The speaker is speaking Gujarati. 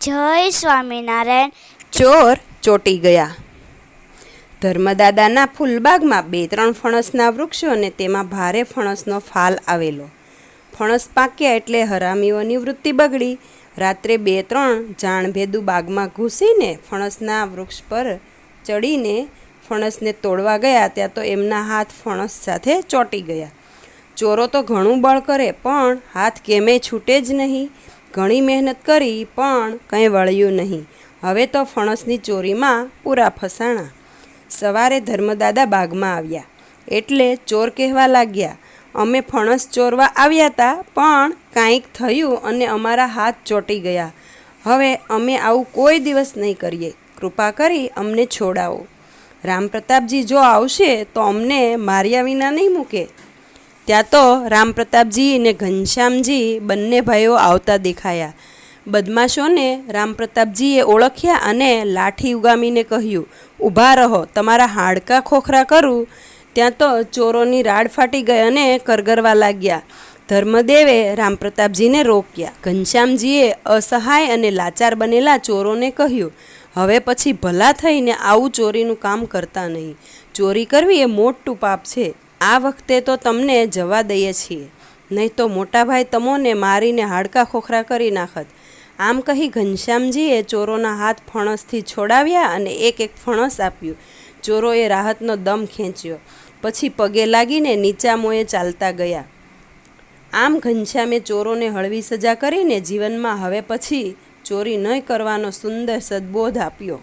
જય સ્વામિનારાયણ. ચોર ચોટી ગયા. ધર્મદાદાના ફૂલબાગમાં બે ત્રણ ફણસના વૃક્ષો અને તેમાં ભારે ફણસનો ફાલ આવેલો. ફણસ પાક્યા એટલે હરામીઓની વૃત્તિ બગડી. રાત્રે બે ત્રણ જાણભેદુ બાગમાં ઘૂસીને ફણસના વૃક્ષ પર ચડીને ફણસને તોડવા ગયા ત્યાં તો એમના હાથ ફણસ સાથે ચોંટી ગયા. ચોરો તો ઘણું બળ કરે પણ હાથ કેમે છૂટે જ નહીં. ઘણી મહેનત કરી, પણ કંઈ વળ્યું નહીં. હવે તો ફણસની ચોરીમાં પૂરા ફસાણા. સવારે ધર્મદાદા બાગમાં આવ્યા. એટલે ચોર કહેવા લાગ્યા, અમે ફણસ ચોરવા આવ્યા હતા પણ કાંઈક થયું અને અમારા હાથ ચોંટી ગયા. હવે અમે આવું કોઈ દિવસ નહીં કરીએ. કૃપા કરી અમને છોડાવો. રામપ્રતાપજી જો આવશે, તો અમને માર્યા વિના નહીં મૂકે. ત્યાં તો રામપ્રતાપજી અને ઘનશ્યામજી બંને ભાઈઓ આવતા દેખાયા. બદમાશોને રામપ્રતાપજીએ ઓળખ્યા અને લાઠી ઉગામીને કહ્યું, ઊભા રહો, તમારા હાડકાં ખોખરા કરું. ત્યાં તો ચોરોની રાડ ફાટી ગઈ અને કરગરવા લાગ્યા. ધર્મદેવે રામપ્રતાપજીને રોક્યા. ઘનશ્યામજીએ અસહાય અને લાચાર બનેલા ચોરોને કહ્યું, હવે પછી ભલા થઈને આવું ચોરીનું કામ કરતા નહીં. ચોરી કરવી એ મોટું પાપ છે. આ વખતે તો તમને જવા દઈએ છીએ. નહીં તો મોટાભાઈ તમોને મારીને હાડકાં ખોખરા કરી નાખત. આમ કહી ઘનશ્યામજીએ ચોરોના હાથ ફણસથી છોડાવ્યા અને એક એક ફણસ આપ્યું. ચોરોએ રાહતનો દમ ખેંચ્યો. પછી પગે લાગીને નીચા મોએ ચાલતા ગયા. આમ ઘનશ્યામે ચોરોને હળવી સજા કરીને જીવનમાં હવે પછી ચોરી ન કરવાનો સુંદર સદબોધ આપ્યો.